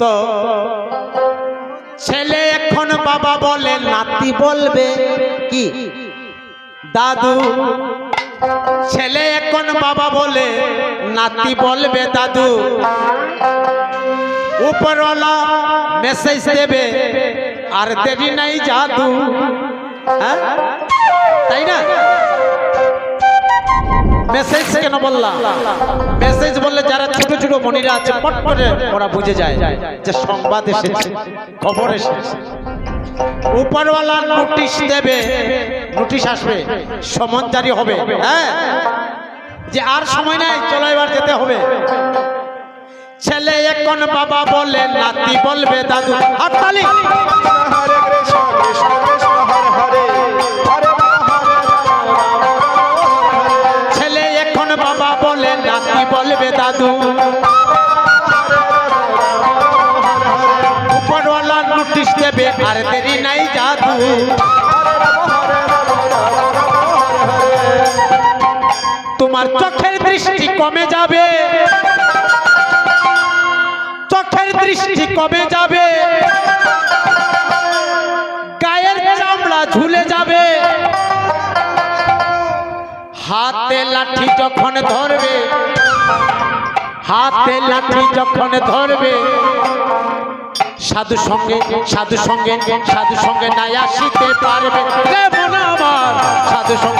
তো ছেলে এখন বাবা বলে, নাতি বলবে কি? দাদু, ছেলে এখন বাবা বলে, নাতি বলবে দাদু। উপরওয়ালা মেসেজ দেবে, আর দেরি নাই জাদু। হ্যাঁ? তাই না? মেসেজ কেন বললাম মেসেজ বললে যারা ছোট ছোট মনিরা আছে, পট করে ওরা বুঝে যায় যে সংবাদ এসেছে, খবর এসেছে। উপরওয়ালা নোটিশ দেবে নোটিশ আসবে, সমন হবে হ্যাঁ? যে আর সময় নাই, চলো এবার যেতে হবে। ছেলে এখন বাবা বলে, নাতি বলবে, দাদু, হাততালি। দেবে আর দেরি নাই জাদু। তোমার চোখের দৃষ্টি কমে যাবে। চোখের দৃষ্টি কমে যাবে। গায়ের চামড়া ঝুলে যাবে। হাতে লাঠি যখন ধরবে, হাতে লাঠি যখন ধরবে সাধু সঙ্গে সাধু সঙ্গে সাধু সঙ্গে নাই আসিতে পারবে। কেমন মন আমার? সাধু সঙ্গে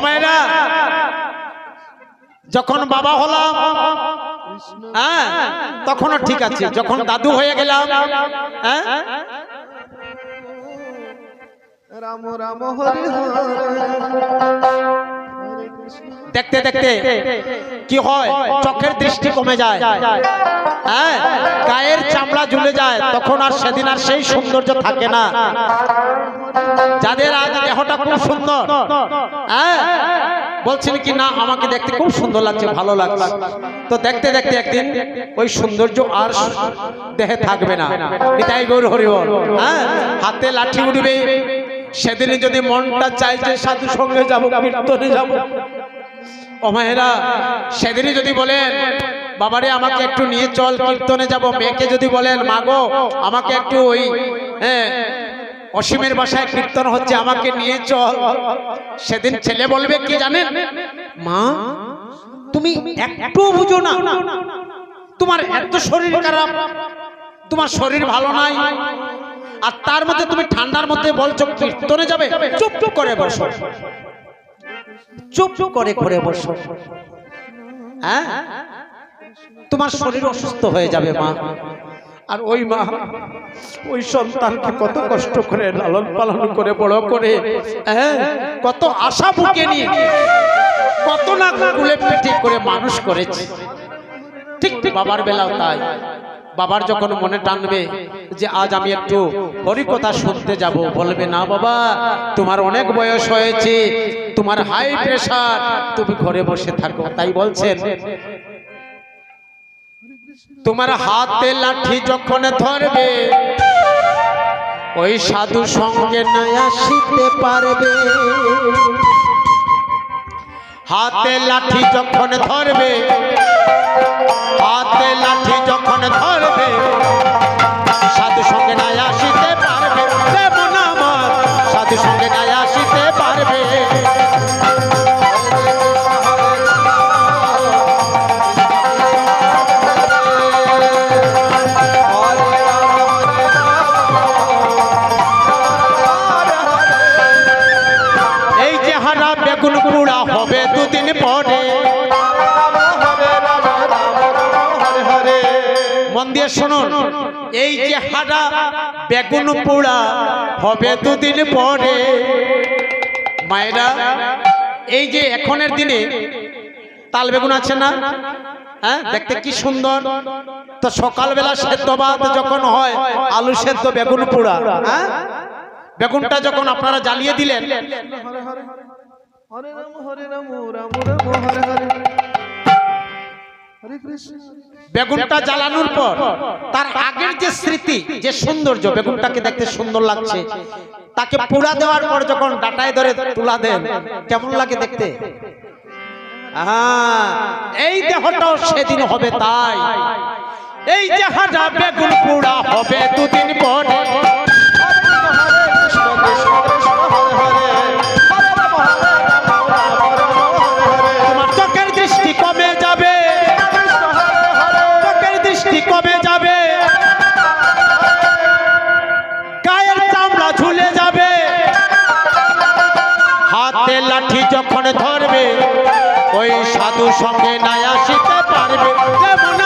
মায়েরা যখন বাবা হলাম হ্যাঁ তখনও ঠিক আছে যখন দাদু হয়ে গেলাম হ্যাঁ। রাম রাম হরে হরে দেখতে দেখতে কি হয়? চোখের দৃষ্টি কমে যায়। হ্যাঁ গায়ের ঝুলে যায়, তখন আর সেদিন আর সেই সৌন্দর্য থাকে না। যাদের আজ দেহটা খুব সুন্দর হ্যাঁ? কি, না, আমাকে দেখতে খুব সুন্দর লাগছে, ভালো লাগছে। তো দেখতে দেখতে একদিন ওই সৌন্দর্য আর দেহে থাকবে না। এটাই গৌর হরিবল হ্যাঁ? হাতে লাঠি উঠবে। সেদিনে যদি মনটা চাই যে সাধু সঙ্গে যাব, কীর্তনে যাব। ও সেদিনই যদি বলেন বাবারে আমাকে একটু নিয়ে চল কীর্তনে যাব। মেয়েকে যদি বলেন মাগো আমাকে একটু ওই হ্যাঁ অসীমের বাসায় কীর্তন হচ্ছে আমাকে নিয়ে চল। সেদিন ছেলে বলবে কি জানেন? মা তুমি একটু বুঝো না। তোমার এত শরীর খারাপ তোমার শরীর ভালো নাই। আর তার মধ্যে তুমি ঠান্ডার মধ্যে বলছো কীর্তনে যাবে? চুপ চুপ করে বসো। চুপ চুপ করে করে বসো। হ্যাঁ? তোমার শরীর অসুস্থ হয়ে যাবে, মা। আর ওই মা, ওই সন্তানকে কত কষ্ট করে লালন পালন করে, বড় করে হ্যাঁ কত আশা বুকে নিয়ে, কত না কুলে পিঠে করে মানুষ করেছে। ঠিক ঠিক বাবার বেলাও তাই। বাবার যখন মনে টানবে যে আজ আমি একটু হরিকথা শুনতে যাব, বলবে, না বাবা, তোমার অনেক বয়স হয়েছে, তোমার হাই প্রেশার তুমি ঘরে বসে থাকো। তাই বলছেন। তোমার হাতে লাঠি যখন ধরবে, ওই সাধু সঙ্গে নাই আসিতে পারবে। হাতে লাঠি যখন ধরবে, হাতে লাঠি যখন ধরবে, সাধু সঙ্গে নাই আসিতে পারবে। সাধু সঙ্গে নাই আসিতে শুনুন, এই যে হারা বেগুন পোড়া হবে দুদিন পরে। মায়েরা, এই যে এখনের দিনে তাল বেগুন আছে না? হ্যাঁ দেখতে কি সুন্দর? তো সকালবেলা সেদ্ধ ভাত যখন হয়, আলু সেদ্ধ বেগুন পোড়া হ্যাঁ? বেগুনটা যখন আপনারা জ্বালিয়ে দিলেন হরে রাম হরে রাম রাম রাম, হরে হরে। বেগুনটা জ্বালানোর পর, তার আগের যে স্মৃতি, যে সৌন্দর্য, বেগুনটাকে দেখতে সুন্দর লাগছে। তাকে পুড়া দেওয়ার পর যখন ডাটায় ধরে তুলা দেন, কেমন লাগে দেখতে? এই দেহটাও সেদিন হবে তাই। এই দেহটা বেগুন পুড়া হবে দুদিন পরে। যখন ধরবে ওই সাধু সঙ্গে নাই আসিতে পারবে। যেমন